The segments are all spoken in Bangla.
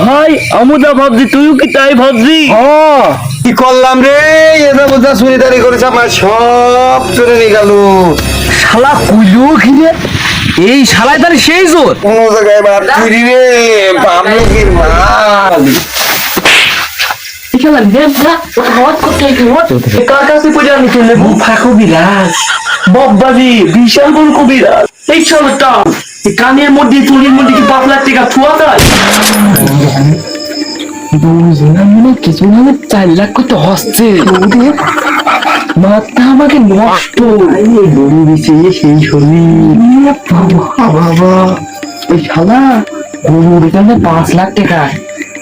ভাই আমুদা ভাবছি তুইও কি তাই ভাবছি? ও কি করলাম রে? এটা বোঝা চুরিদারি করেছে আমার সব চুরি নিয়ে গেল। শালা কুইলো ঘিরে এই শালায় তার সেই জোর? কোন জায়গায় বাপ চুরি রে মাল? করতে কি চলে বব্বাজি বিশাল বড় কবিরাজ। এই শালাটা এই কানের মধ্যে চুরির মধ্যে কি পাঁচ লাখ টাকা ছোঁয়া যায়? কিছু না চার লাখ কত হচ্ছে মাথা আমাকে নষ্ট। গরু দিছে সেই শরীর বাবা ওই শালা গরুর এখানে পাঁচ লাখ টাকা।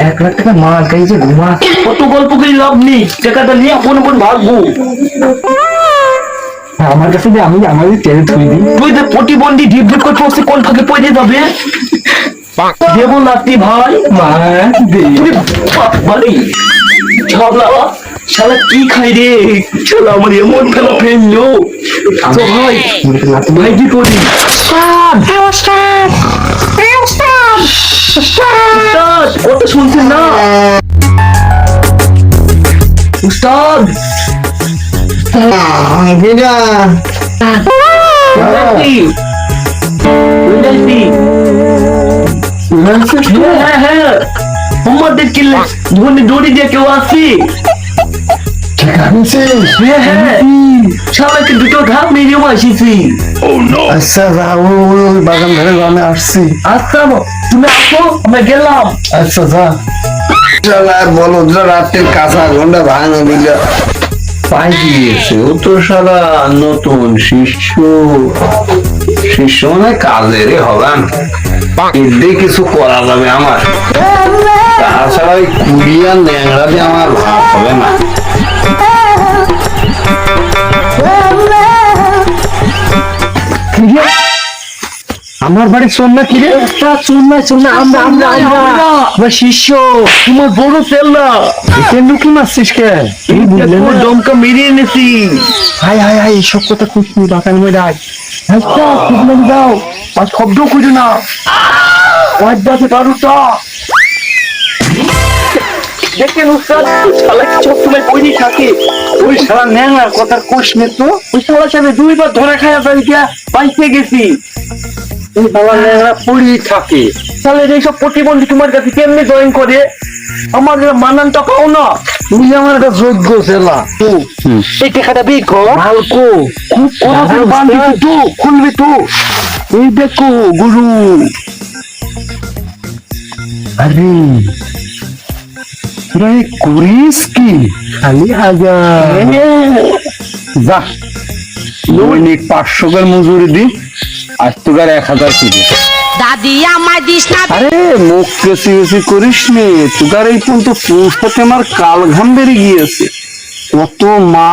এক লাখ টাকা মাল খাইছে ঘুমা কত গল্প করে লাভ নেই টাকাটা নিয়ে আপন আপন ভাগবো। আমার কাছে যে আমি আমাদের টেনে তুই দিই। তুই যে প্রতিবন্ধী ঢিপ ঢিপ করে পড়ছে কোন ফাঁকে পড়ে যাবে? দেবো নাতি ভাই। মা দে। বাড়ি। ঝগড়া শালা কি খাই রে? শালা আমার এমন খেলা ফেলল তো ভাই ভাই কি করি? কত শুনছেন না? উস্তাদ উইলাইতি হ্যাঁ হ্যাঁ। হ্যাঁ আমাদের কিল্লে দড়ি দিয়ে কেউ আসি? হ্যাঁ সবাইকে দুটো আসিছি আচ্ছা বাগান ধরে আসছি। আচ্ছা তুমি আসো আমরা গেলাম। আচ্ছা যা। বলো রাতের কাঁচা ঘণ্টা ভাঙা দিল পাই দিয়েছে ও তো সারা নতুন শিষ্য। শিষ্য মানে কাজের হবে এতে কিছু করা যাবে আমার। তাছাড়া ওই কুড়িয়া ন্যাংরা দিয়ে আমার ভাব হবে না। আমার বাড়ি শোন না কি রে? শোন না শোন না আমরা আমরা আমরা। শিষ্য তোমার বড় না কেন কি মারছিস কে? এই বুঝলে না দমকা মেরিয়ে এনেছি। হাই হাই হাই সব কথা খুশ নি বাকার মধ্যে আয় আচ্ছা খুব নাম দাও? আর শব্দ খুঁজো না। আজ যাতে বারোটা দেখেন উস্তাদ শালা কি সবসময় বইনি থাকে। ওই শালা ন্যাংরা কথার কোষ নে তো। ওই শালার সাথে দুইবার ধরে খায়া গিয়া বাইতে গেছি। এই ন্যাংরা পড়ি থাকে। তাহলে এইসব প্রতিবন্ধী তোমার কাছে কেমনি জয়েন করে? আমার মানানটা পাও না। তুই আমার একটা যোগ্য ছেলা এই টাকাটা হালকো খুব কড়া বান্ধি তো খুলবি তো। এই দেখো গুরু। আরে তোরা এই করিস কি? খালি হাজার। যা দৈনিক পাঁচশো মজুরি দি। আজ তোকার এক হাজার কিলো দাদি আমায় দিস না আরে মুখ কেসি কেসি করিস নে। তোকার এই পর্যন্ত আমার কাল ঘাম বেরিয়ে গিয়েছে। কত মা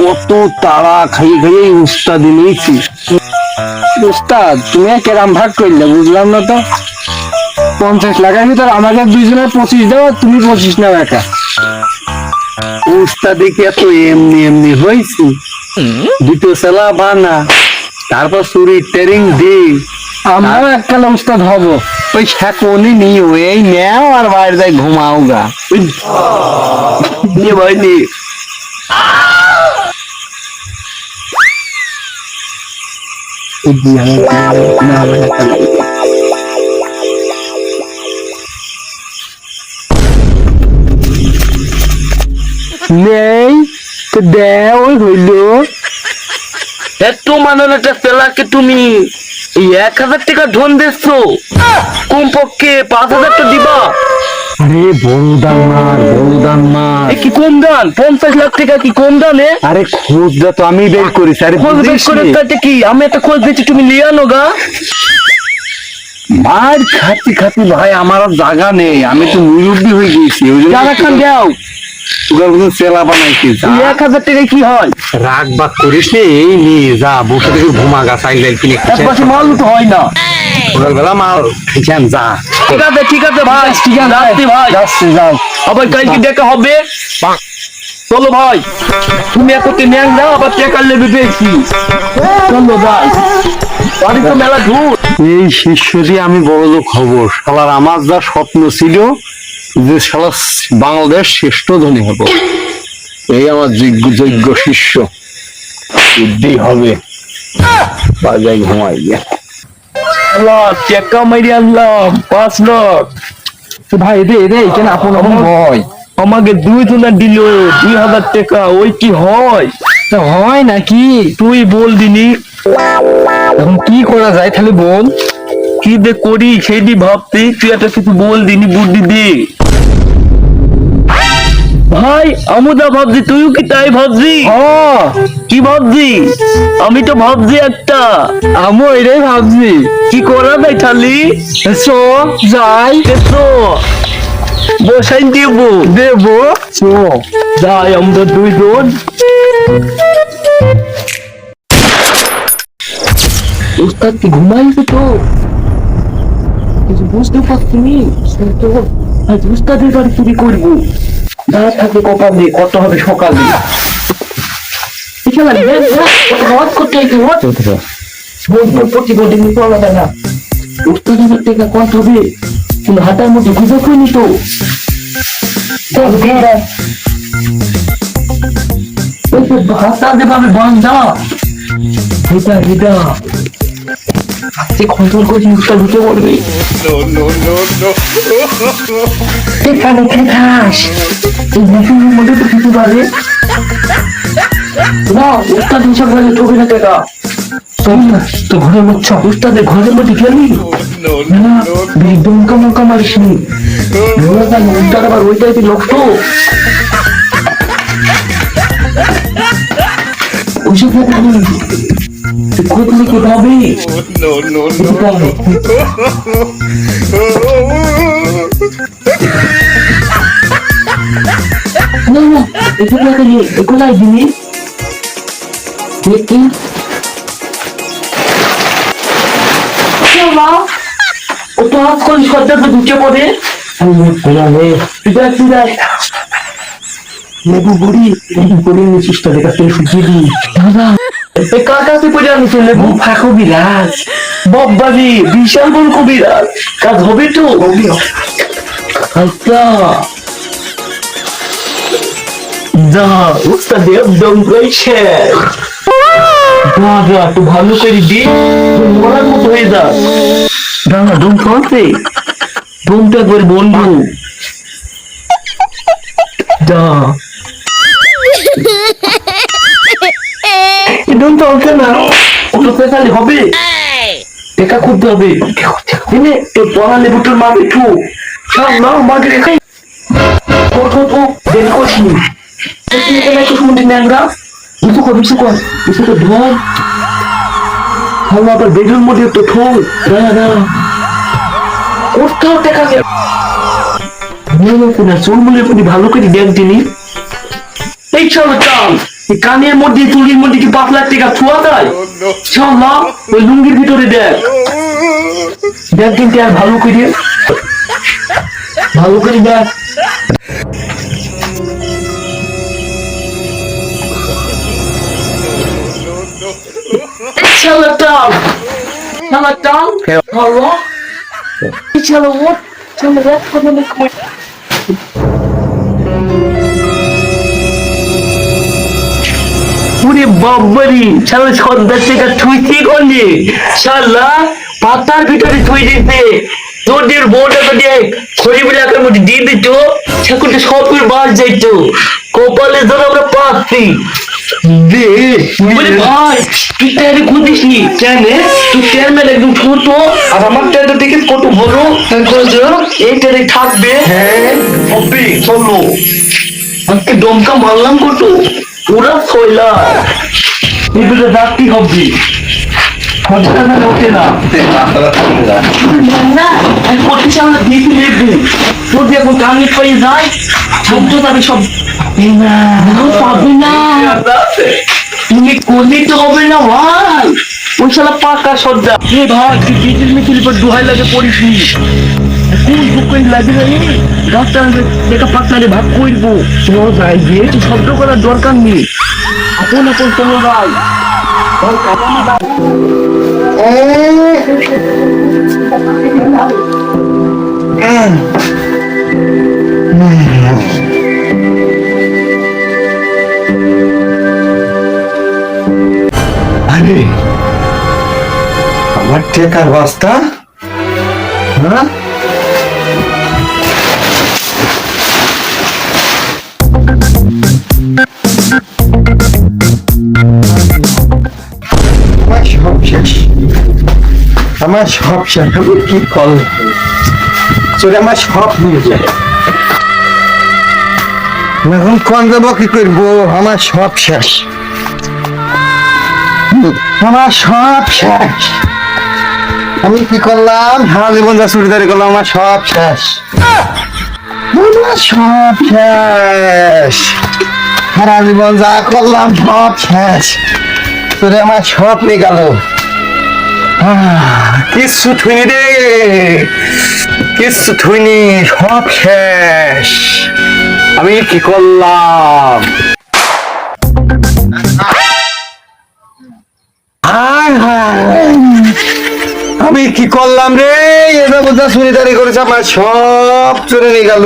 কত তাড়া খাইয়ে খাইয়ে উস্তাদ নিয়েছি উস্তাদ তুমি কেরাম ভাগ করলে বুঝলাম না তো? পঞ্চাশ লাখের ভিতর আমাকে দুইজনের পঁচিশ দাও তুমি পঁচিশ নাও একা। উস্তাদি কি এত এমনি এমনি হয়েছি? দুটো সেলা বানা। তারপর চুরি ট্রেনিং দি আমরাও এককালে উস্তাদ হব। ওই শাকুনি নিও এই নেও আর বাইরে যাই ঘুমাও গা নিয়ে ভাই নিয়ে। নেই তো দেও ওই হইল এত মানান একটা সেলাকে তুমি এক হাজার টাকা ধন দিচ্ছো? কমপক্ষে পাঁচ হাজার তো দিবা। আরে বড় দান মার বড় দান মার কি কম দান? পঞ্চাশ লাখ টাকা কি কম দানে আরে খোঁজ দা তো আমি বের করিস আরে খোঁজ বের করে তাতে কি? আমি একটা খোঁজ দিচ্ছি তুমি নিয়ে আনো গা। মার খাতি খাতি ভাই আমার জায়গা নেই। আমি তো মুরব্বী হয়ে জন্য যারা খান দাও চেলা বানাইছি এক হাজার টাকায় কি হয়? রাগ বাগ করিস নে এই নিয়ে যা বসে থেকে ঘুমা গা চাইল কিনে এক মাল তো হয় না। সকালবেলা মাল খাইছেন যা। ঠিক আছে ঠিক আছে ভাই ঠিক আছে যাচ্ছি ভাই যাচ্ছি যাও। আবার কালকে দেখা হবে। চলো ভাই তুমি একতে ন্যাং দাও আবার টাকা লেবে পেয়েছি। চলো ভাই বাড়ি তো মেলা এই শিষ্য দিয়ে আমি বড় লোক হব। শালার আমার যা স্বপ্ন ছিল যে শালা বাংলাদেশ শ্রেষ্ঠ ধনী হব এই আমার যোগ্য যোগ্য শিষ্য বুদ্ধি হবে। বাজাই ঘুমাই আল্লাহ টেকা মারি আনলাম পাঁচ ভাই রে রে কেন আপন আপন ভয়? আমাকে দুই জনা দিল দুই হাজার টাকা ওই কি হয়? তা হয় নাকি? তুই বল দিনি। এখন কি করা যায় তাহলে বল? কি দে করি সেইটি ভাবতে তুই একটা কিছু বল দিনি বুদ্ধি দে। ভাই আমুদা ভাবছি তুইও কি তাই ভাবছি? কি ভাবছি? আমি তো ভাবছি একটা। আমি এটাই ভাবছি। কি করা যায় খালি? চো যাই। তো বসাই দেব। দেব চো যাই আমরা দুইজন। উস্তাদ কি ঘুমাইছে তো? কিছু বুঝতে পারছি তো আজ উস্তাদের বাড়ি চুরি করব। না থাকে কপালে কত হবে সকালে দেখ, কত হবে হবে কোন হাতার মধ্যে গুজব হয়নি তো? যে ভাষা বান্ধা এটা এটা হাতে কন্ট্রোল করে মুখটা ঢুকে পড়বে এখানে খাস এই মুখের মধ্যে তো কিছু পারে না উস্তাদ হিসাব করে ঢুকে না চল তো ঘরের মধ্যে উস্তাদের ঘরের মধ্যে গেলি না দমকা মমকা মারিস নি উস্তাদ আবার ওই টাইপের লোক তো ওইসব কথা নেই তুই খোঁজ লিখে পাবি no, no, না না এগুলো নিয়ে এগুলো জিনিস দেখি ও তো হাত করে সজ্জাতে ঢুকে পড়ে দেখ দেখ লেবু বুড়ি লেবু বুড়ি নিচিস তো দেখা তুই শুকিয়ে দি দাদা এ কার কাছে পড়ে লেবু ফাঁকো বিরাজ। বাবাজি বিশাল বড় কবিরাজ কাজ হবে তো? আচ্ছা। যা উস্তাদ একদম রয়েছে দাদা তো ভালো করে দি। মরার মতো হয়ে যা। দাদা ডোম খাওয়াতে। ডোমটা একবার বন্ধু। যা। ডোম চলছে না। ওটা পেশালে হবে। টেকা করতে হবে। এনে তোর পড়া লেবুটার মা একটু। সব না মাকে রেখাই ও তো দেরি এখানে একটু শুনতে ন্যাংরা। কিছু কর কিছু কর কিছু তো ধর আমরা আবার বেডরুম মধ্যে তো ঠোল দাঁড়া দাঁড়া। কোথাও দেখা গেল না চুলমুলের প্রতি ভালো করে দেখ দিনি এই চল চল। কানের মধ্যে চুলির মধ্যে কি পাতলা টেকা ছোঁয়া যায় না ওই লুঙ্গির ভিতরে দেখ দেখ কিন্তু আর ভালো করে ভালো করে দেখ Charlatan! Charlatan! Hello? Charlatan what? Charlatan what? Charlatan what? ওরে বাবারি শালা সন্ধ্যার থেকে তুই কি করলি? শালা পাতার ভিতরে তুই দিতে। তোদের বউটা তো দেখ এলাকার মধ্যে দিয়ে দিত ঠাকুরটা সবের বাস যাইতো। কপালে ধর আমরা পাচ্ছি ভাই তুই ট্যারে খুঁজিস নি কেন? তুই চেয়ারম্যান একদম ছোট আর আমার দেখিস কত বড়। এই থাকবে। হ্যাঁ চলো। আজকে দমকা মারলাম কত? পুরা ছয়লা এগুলো রাত্রি হবে না ওঠে না। না আমি করতে চাই না দিয়ে। লেগে যদি এখন কানে পাই যায় সব তো তাদের সব না। পাবে না। তুমি করলে তো হবে না ভাই। ওই শালা পাকা সর্দা। এ ভাই তুই মিছিল পর দুহাই লাগে পড়িস কোন বুকের লাগে রে ডাক্তার দেখা পাতলারে ভাগ করব গিয়ে তুই শব্দ করার দরকার নেই আপন আপন চলো ভাই আরে, আমার টেকার বস্তা হ্যাঁ? আমার সব শেষ। আমি কি কল চলে আমার সব নিয়ে যায়। এখন কোন যাব কি করব? আমার সব শেষ। আমার সব শেষ। আমি কি করলাম? সারা জীবন যা চুরিদারি করলাম, আমার সব শেষ। সব শেষ। সারা জীবন যা করলাম, সব শেষ। তোরে আমার সব নিয়ে গেল কিচ্ছু থুইনি রে। কিচ্ছু থুইনি, সব শেষ। আমি কি করলাম? হায় হায়। আমি কি করলাম রে? এটা বোঝা চুরি দাঁড়ি করেছে আমার সব চুরি নিয়ে গেল।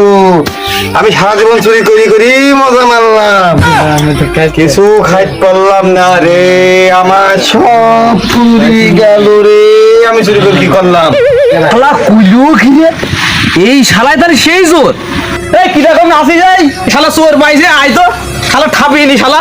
আমি সারা জীবন চুরি করি করি মজা মারলাম। কিছু খাইতে পারলাম না রে। আমার সব চুরি গেল রে। আমি চুরি করে কি করলাম? শালা কুইলু কি এই শালায় তার সেই জোর। এই কি রকম আসি যাই শালা চোর পাইছে আয় তো। শালা ঠাপিয়ে নি শালা।